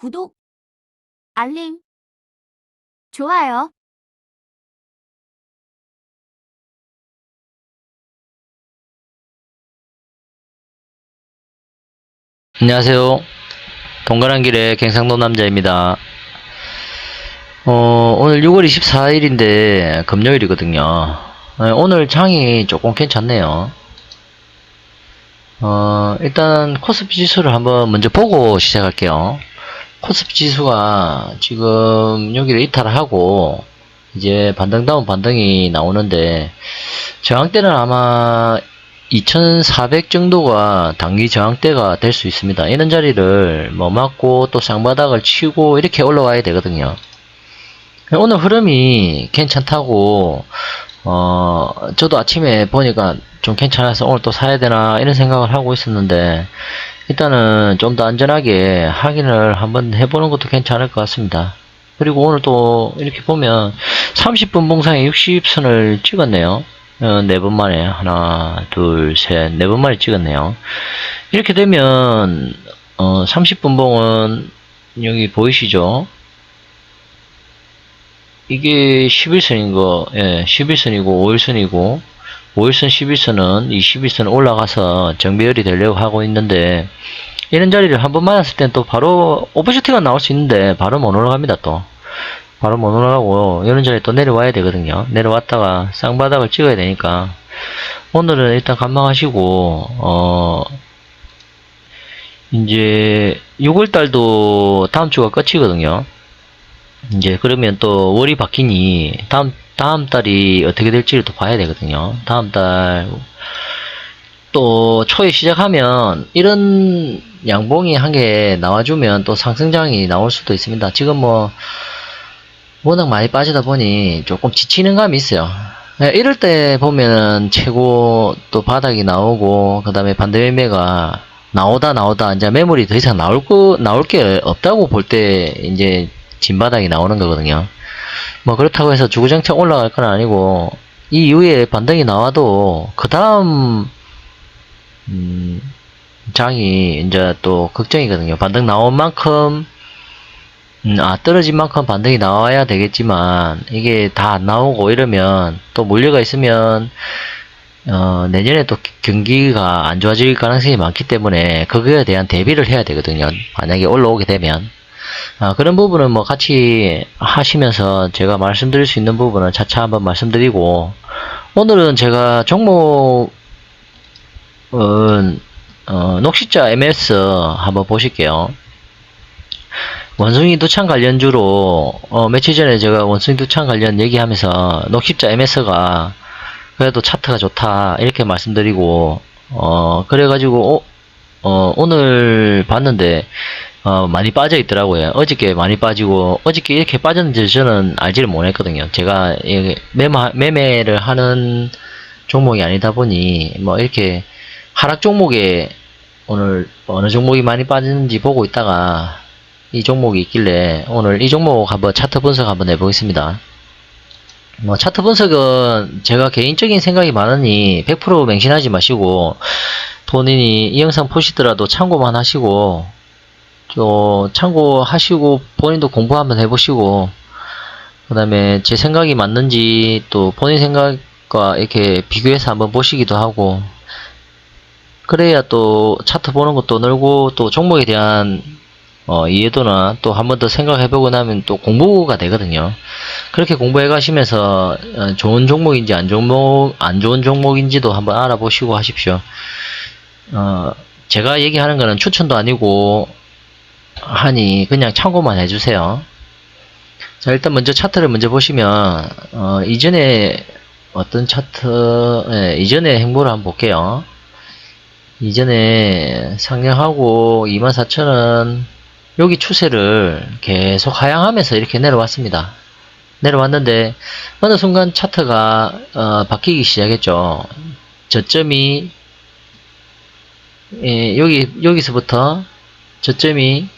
구독, 알림, 좋아요. 안녕하세요. 동그란 길의 갱상도 남자입니다. 어, 오늘 6월 24일인데 금요일이거든요. 네, 오늘 장이 조금 괜찮네요. 어, 일단 코스피 지수를 한번 먼저 보고 시작할게요. 코스피 지수가 지금 여기를 이탈하고 이제 반등 다운 반등이 나오는데 저항대는 아마 2400 정도가 단기 저항대가 될 수 있습니다. 이런 자리를 뭐 맞고 또 쌍바닥을 치고 이렇게 올라와야 되거든요. 오늘 흐름이 괜찮다고 어 저도 아침에 보니까 좀 괜찮아서 오늘 또 사야 되나 이런 생각을 하고 있었는데 일단은 좀 더 안전하게 확인을 한번 해보는 것도 괜찮을 것 같습니다. 그리고 오늘 또 이렇게 보면 30분 봉상에 60선을 찍었네요. 어, 네번 만에 하나, 둘, 셋, 네 번 만에 찍었네요. 이렇게 되면 어, 30분 봉은 여기 보이시죠? 이게 11선인 거, 예, 11선이고 5일선이고 5일선, 11선은 이 11선 올라가서 정배열이 되려고 하고 있는데 이런 자리를 한 번 맞았을 땐 또 바로 오퍼슈팅가 나올 수 있는데 바로 못 올라갑니다 또. 바로 못 올라가고 이런 자리에 또 내려와야 되거든요. 내려왔다가 쌍바닥을 찍어야 되니까 오늘은 일단 감망하시고 어 이제 6월달도 다음 주가 끝이거든요. 이제 그러면 또 월이 바뀌니 다음 다음 달이 어떻게 될지를 또 봐야 되거든요. 다음 달 또 초에 시작하면 이런 양봉이 한 개 나와주면 또 상승장이 나올 수도 있습니다. 지금 뭐 워낙 많이 빠지다 보니 조금 지치는 감이 있어요. 네, 이럴 때 보면은 최고 또 바닥이 나오고 그 다음에 반대 매매가 나오다 나오다 이제 매물이 더 이상 나올 거 나올 게 없다고 볼 때 이제 진바닥이 나오는 거거든요. 뭐 그렇다고 해서 주구장창 올라갈 건 아니고 이 이후에 반등이 나와도 그 다음 음, 장이 이제 또 걱정이거든요. 반등 나온 만큼 음, 아, 떨어진 만큼 반등이 나와야 되겠지만, 이게 다 안 나오고 이러면, 또 물려가 있으면, 어, 내년에 또 경기가 안 좋아질 가능성이 많기 때문에, 그거에 대한 대비를 해야 되거든요. 만약에 올라오게 되면. 아, 그런 부분은 뭐 같이 하시면서 제가 말씀드릴 수 있는 부분은 차차 한번 말씀드리고, 오늘은 제가 종목은, 어, 녹시자 MS 한번 보실게요. 원숭이 두창 관련주로 어, 며칠 전에 제가 원숭이 두창 관련 얘기하면서 녹십자 MS가 그래도 차트가 좋다 이렇게 말씀드리고 어 그래가지고 어, 어, 오늘 봤는데 어, 많이 빠져 있더라고요. 어저께 많이 빠지고 어저께 이렇게 빠졌는지 저는 알지를 못했거든요. 제가 매매 매매 를 하는 종목이 아니다 보니 뭐 이렇게 하락 종목에 오늘 어느 종목이 많이 빠지는지 보고 있다가 이 종목이 있길래 오늘 이 종목 한번 차트 분석 한번 해보겠습니다. 뭐 차트 분석은 제가 개인적인 생각이 많으니 100% 맹신하지 마시고 본인이 이 영상 보시더라도 참고만 하시고 또 참고하시고 본인도 공부 한번 해보시고 그 다음에 제 생각이 맞는지 또 본인 생각과 이렇게 비교해서 한번 보시기도 하고 그래야 또 차트 보는 것도 늘고 또 종목에 대한 어, 이해도나 또 한 번 더 생각해보고 나면 또 공부가 되거든요. 그렇게 공부해 가시면서 어, 좋은 종목인지 안 종목 안 좋은 종목인지도 한번 알아보시고 하십시오. 어, 제가 얘기하는 거는 추천도 아니고 하니 그냥 참고만 해주세요. 자 일단 먼저 차트를 먼저 보시면 어, 이전에 어떤 차트 예, 이전에 행보를 한번 볼게요. 이전에 상향하고 24,000원 여기 추세를 계속 하향하면서 이렇게 내려왔습니다. 내려왔는데 어느 순간 차트가 어, 바뀌기 시작했죠. 저점이 예, 여기 여기서부터 저점이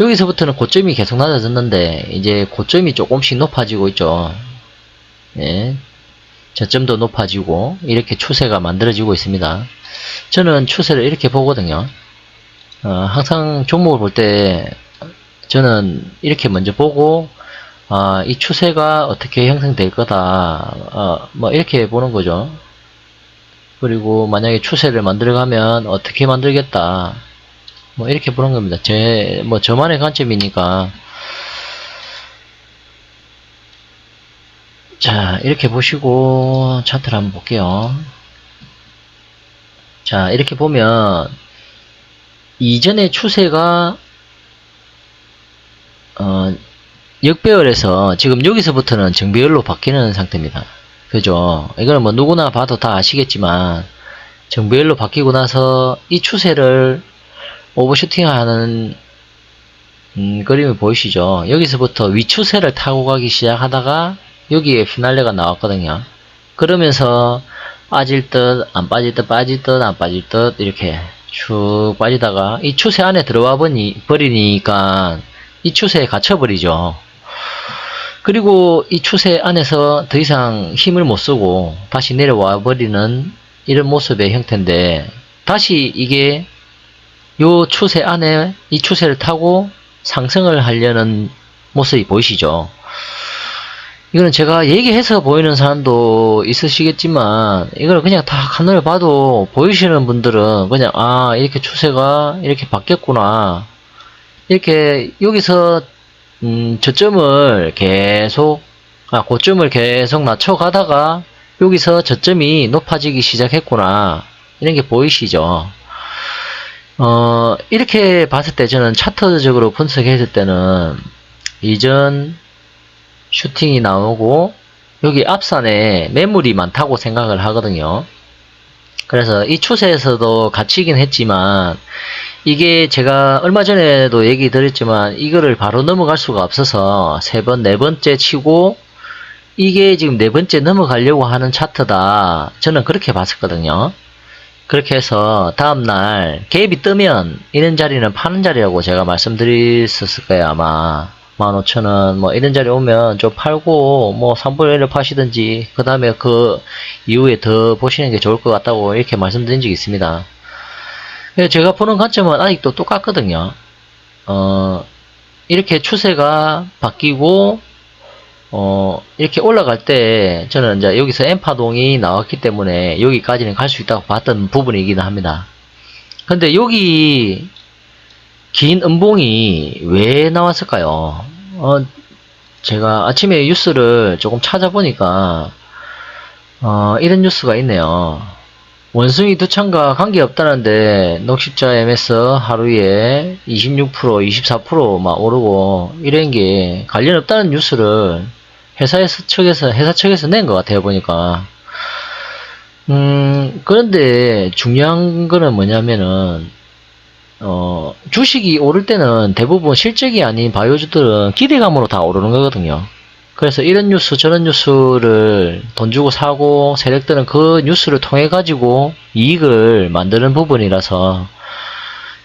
여기서부터는 고점이 계속 낮아졌는데 이제 고점이 조금씩 높아지고 있죠. 예, 저점도 높아지고 이렇게 추세가 만들어지고 있습니다. 저는 추세를 이렇게 보거든요. 어, 항상 종목을 볼 때 저는 이렇게 먼저 보고 아, 이 추세가 어떻게 형성될 거다. 어, 뭐 이렇게 보는 거죠. 그리고 만약에 추세를 만들어가면 어떻게 만들겠다. 뭐 이렇게 보는 겁니다. 제 뭐 저만의 관점이니까. 자, 이렇게 보시고 차트를 한번 볼게요. 자, 이렇게 보면 이전의 추세가 어, 역배열에서 지금 여기서부터는 정배열로 바뀌는 상태입니다. 그죠? 이거는 뭐 누구나 봐도 다 아시겠지만 정배열로 바뀌고 나서 이 추세를 오버슈팅하는 음, 그림이 보이시죠? 여기서부터 위추세를 타고 가기 시작하다가 여기에 피날레가 나왔거든요. 그러면서 빠질 듯, 안 빠질 듯, 빠질 듯, 안 빠질 듯, 이렇게 쭉 빠지다가 이 추세 안에 들어와 버니, 버리니까 이 추세에 갇혀버리죠. 그리고 이 추세 안에서 더 이상 힘을 못 쓰고 다시 내려와 버리는 이런 모습의 형태인데 다시 이게 요 추세 안에 이 추세를 타고 상승을 하려는 모습이 보이시죠? 이거는 제가 얘기해서 보이는 사람도 있으시겠지만 이걸 그냥 다 하늘 봐도 보이시는 분들은 그냥 아 이렇게 추세가 이렇게 바뀌었구나. 이렇게 여기서 음, 저점을 계속 아 고점을 계속 낮춰 가다가 여기서 저점이 높아지기 시작했구나. 이런 게 보이시죠 어 이렇게 봤을 때 저는 차트적으로 분석했을 때는 이전 슈팅이 나오고 여기 앞산에 매물이 많다고 생각을 하거든요. 그래서 이 추세에서도 갇히긴 했지만 이게 제가 얼마 전에도 얘기 드렸지만 이거를 바로 넘어갈 수가 없어서 세 번, 네 번째 치고 이게 지금 네 번째 넘어가려고 하는 차트다. 저는 그렇게 봤었거든요. 그렇게 해서 다음날 갭이 뜨면 이런 자리는 파는 자리라고 제가 말씀드렸었을 거예요 아마. 15,000원 뭐 이런 자리 오면 좀 팔고 뭐 3분의 1을 파시든지 그 다음에 그 이후에 더 보시는 게 좋을 것 같다고 이렇게 말씀드린 적이 있습니다. 제가 보는 관점은 아직도 똑같거든요. 어 이렇게 추세가 바뀌고 어, 이렇게 올라갈 때 저는 이제 여기서 엠파동이 나왔기 때문에 여기까지는 갈 수 있다고 봤던 부분이긴 합니다. 근데 여기 긴 음봉이 왜 나왔을까요? 어, 제가 아침에 뉴스를 조금 찾아보니까 어, 이런 뉴스가 있네요. 원숭이 두창과 관계없다는데 녹십자 MS 하루에 26% 24%막 오르고 이런 게 관련 없다는 뉴스를 회사에서 측에서 회사 측에서 낸 것 같아요 보니까. 음 그런데 중요한 거는 뭐냐면은 어 주식이 오를 때는 대부분 실적이 아닌 바이오주들은 기대감으로 다 오르는 거거든요. 그래서 이런 뉴스 저런 뉴스를 돈 주고 사고 세력들은 그 뉴스를 통해 가지고 이익을 만드는 부분이라서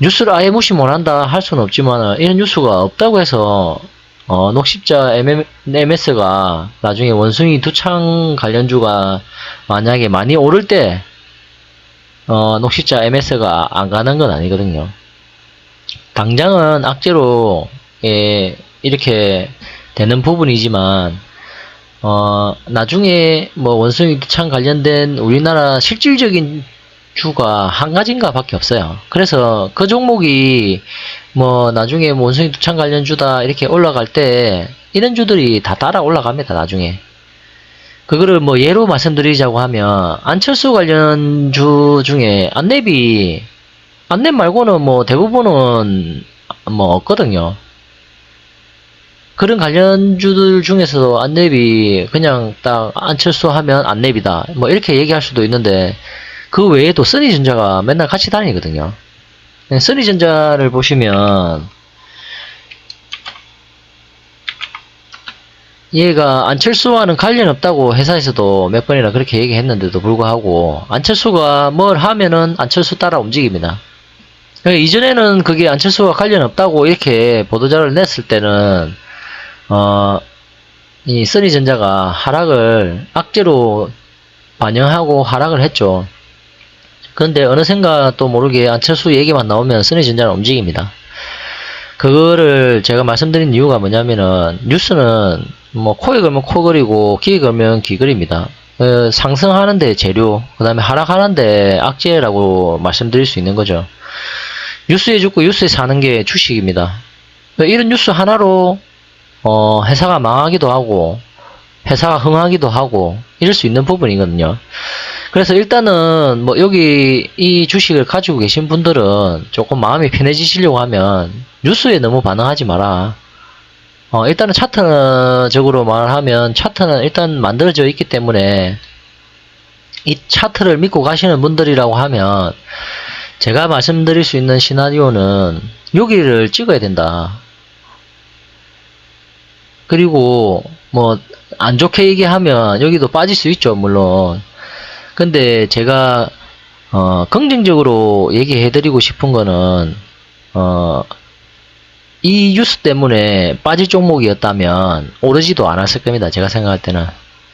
뉴스를 아예 무시 못한다 할 수는 없지만 이런 뉴스가 없다고 해서 어, 녹십자 MS가 나중에 원숭이 두창 관련주가 만약에 많이 오를 때 어, 녹십자 MS가 안 가는 건 아니거든요. 당장은 악재로 예, 이렇게 되는 부분이지만 어, 나중에 뭐 원숭이 두창 관련된 우리나라 실질적인 주가 한 가지인가 밖에 없어요. 그래서 그 종목이 뭐 나중에 뭐 원숭이 두창 관련 주다 이렇게 올라갈 때 이런 주들이 다 따라 올라갑니다. 나중에. 그거를 뭐 예로 말씀드리자고 하면 안철수 관련 주 중에 안랩이 안랩 말고는 뭐 대부분은 뭐 없거든요. 그런 관련주들 중에서도 안랩이 그냥 딱 안철수 하면 안랩이다. 뭐 이렇게 얘기할 수도 있는데 그 외에도 써니전자가 맨날 같이 다니거든요. 네, 써니전자를 보시면 얘가 안철수와는 관련 없다고 회사에서도 몇 번이나 그렇게 얘기했는데도 불구하고 안철수가 뭘 하면은 안철수 따라 움직입니다. 그러니까 이전에는 그게 안철수와 관련 없다고 이렇게 보도자료를 냈을 때는 어, 이 써니전자가 하락을 악재로 반영하고 하락을 했죠. 그런데 어느샌가 또 모르게 안철수 얘기만 나오면 써니전자는 움직입니다. 그거를 제가 말씀드린 이유가 뭐냐면은 뉴스는 뭐 코에 걸면 코 그리고 귀에 걸면 귀 그립니다. 어, 상승하는데 재료, 그 다음에 하락하는데 악재라고 말씀드릴 수 있는 거죠. 뉴스에 죽고 뉴스에 사는 게 주식입니다. 이런 뉴스 하나로 어, 회사가 망하기도 하고 회사가 흥하기도 하고 이럴 수 있는 부분이거든요. 그래서 일단은 뭐 여기 이 주식을 가지고 계신 분들은 조금 마음이 편해지시려고 하면 뉴스에 너무 반응하지 마라. 어, 일단은 차트적으로 말하면 차트는 일단 만들어져 있기 때문에 이 차트를 믿고 가시는 분들이라고 하면 제가 말씀드릴 수 있는 시나리오는 여기를 찍어야 된다. 그리고 뭐 안 좋게 얘기하면 여기도 빠질 수 있죠, 물론. 근데 제가 어, 긍정적으로 얘기해 드리고 싶은 거는 어, 이 뉴스 때문에 빠질 종목이었다면 오르지도 않았을 겁니다. 제가 생각할 때는.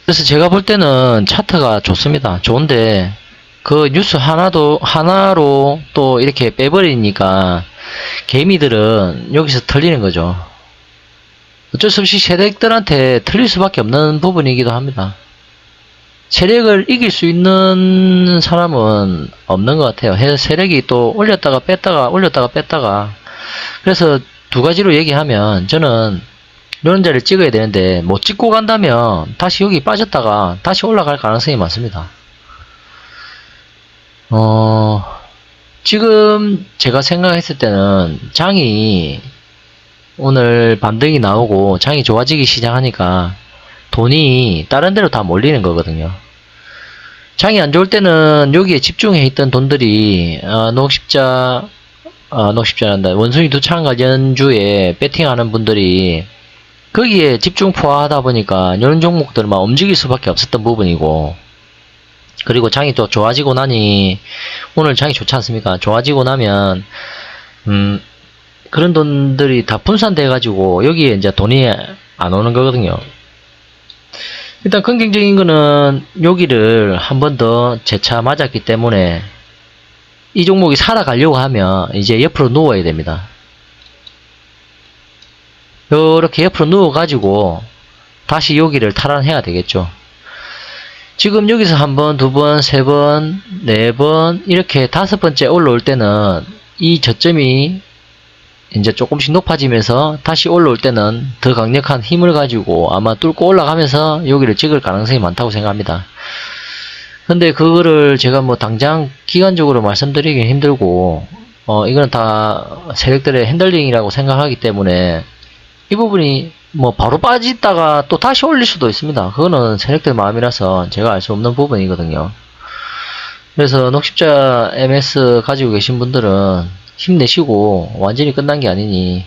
그래서 제가 볼 때는 차트가 좋습니다. 좋은데 그 뉴스 하나도 하나로 또 이렇게 빼버리니까 개미들은 여기서 털리는 거죠. 어쩔 수 없이 세력들한테 틀릴 수밖에 없는 부분이기도 합니다. 세력을 이길 수 있는 사람은 없는 것 같아요. 해- 세력이 또 올렸다가 뺐다가 올렸다가 뺐다가 그래서 두 가지로 얘기하면 저는 자리를 찍어야 되는데 못 찍고 간다면 다시 여기 빠졌다가 다시 올라갈 가능성이 많습니다. 어, 지금 제가 생각했을 때는 장이 오늘 반등이 나오고 장이 좋아지기 시작하니까 돈이 다른 데로 다 몰리는 거거든요. 장이 안 좋을 때는 여기에 집중해 있던 돈들이 어, 녹십자 아, 녹십자란다. 원숭이 두창 관련주에 배팅하는 분들이 거기에 집중 포화하다 보니까 이런 종목들만 움직일 수밖에 없었던 부분이고 그리고 장이 또 좋아지고 나니 오늘 장이 좋지 않습니까? 좋아지고 나면 음 그런 돈들이 다 분산돼 가지고 여기에 이제 돈이 안 오는 거거든요. 일단 긍정적인 거는 여기를 한 번 더 재차 맞았기 때문에 이 종목이 살아가려고 하면 이제 옆으로 누워야 됩니다. 이렇게 옆으로 누워 가지고 다시 여기를 탈환해야 되겠죠. 지금 여기서 한 번, 두 번, 세 번, 네 번 이렇게 다섯 번째 올라올 때는 이 저점이 이제 조금씩 높아지면서 다시 올라올 때는 더 강력한 힘을 가지고 아마 뚫고 올라가면서 여기를 찍을 가능성이 많다고 생각합니다. 근데 그거를 제가 뭐 당장 기간적으로 말씀드리긴 힘들고 어 이거는 다 세력들의 핸들링이라고 생각하기 때문에 이 부분이 뭐 바로 빠지다가 또 다시 올릴 수도 있습니다. 그거는 세력들 마음이라서 제가 알 수 없는 부분이거든요. 그래서 녹십자 MS 가지고 계신 분들은 힘내시고 완전히 끝난 게 아니니.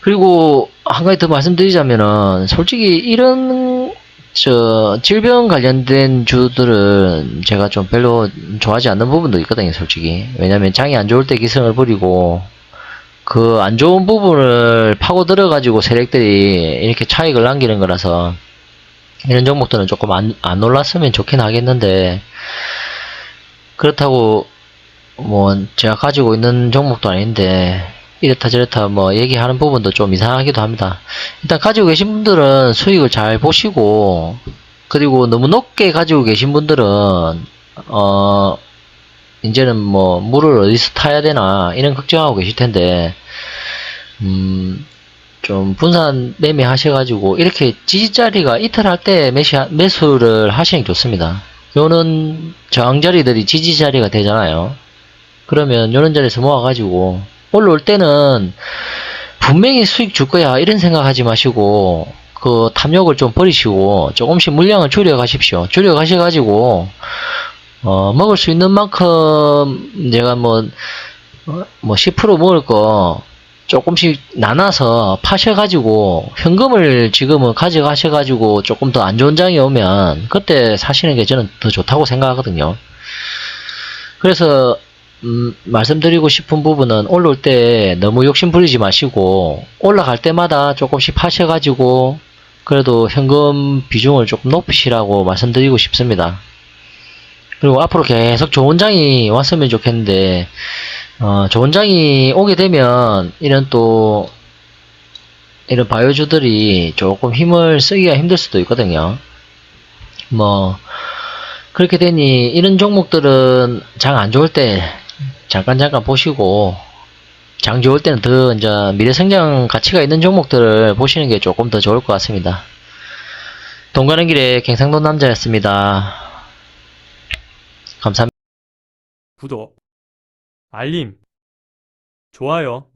그리고 한 가지 더 말씀드리자면은 솔직히 이런 저 질병 관련된 주들은 제가 좀 별로 좋아하지 않는 부분도 있거든요 솔직히. 왜냐면 장이 안 좋을 때 기승을 부리고 그 안 좋은 부분을 파고 들어 가지고 세력들이 이렇게 차익을 남기는 거라서 이런 종목들은 조금 안, 안 올랐으면 좋긴 하겠는데 그렇다고 뭐 제가 가지고 있는 종목도 아닌데 이렇다 저렇다 뭐 얘기하는 부분도 좀 이상하기도 합니다. 일단 가지고 계신 분들은 수익을 잘 보시고 그리고 너무 높게 가지고 계신 분들은 어 이제는 뭐 물을 어디서 타야 되나 이런 걱정하고 계실 텐데 음 좀 분산 매매 하셔가지고 이렇게 지지자리가 이틀 할 때 매수를 하시는 게 좋습니다. 요는 저항자리들이 지지자리가 되잖아요. 그러면 요런 자리에서 모아가지고 올라올 때는 분명히 수익 줄 거야 이런 생각하지 마시고 그 탐욕을 좀 버리시고 조금씩 물량을 줄여 가십시오. 줄여 가셔 가지고 어 먹을 수 있는 만큼 내가 뭐 뭐 10% 먹을 거 조금씩 나눠서 파셔 가지고 현금을 지금은 가져가셔 가지고 조금 더 안 좋은 장이 오면 그때 사시는 게 저는 더 좋다고 생각하거든요. 그래서 음, 말씀드리고 싶은 부분은 올라올 때 너무 욕심 부리지 마시고 올라갈 때마다 조금씩 파셔가지고 그래도 현금 비중을 조금 높이시라고 말씀드리고 싶습니다. 그리고 앞으로 계속 좋은 장이 왔으면 좋겠는데, 어, 좋은 장이 오게 되면, 이런 또, 이런 바이오주들이 조금 힘을 쓰기가 힘들 수도 있거든요. 뭐, 그렇게 되니, 이런 종목들은 장 안 좋을 때, 잠깐 잠깐 보시고, 장 좋을 때는 더, 이제, 미래 성장 가치가 있는 종목들을 보시는 게 조금 더 좋을 것 같습니다. 돈 가는 길에 갱상돈 남자였습니다. 감사합니다. 구독, 알림, 좋아요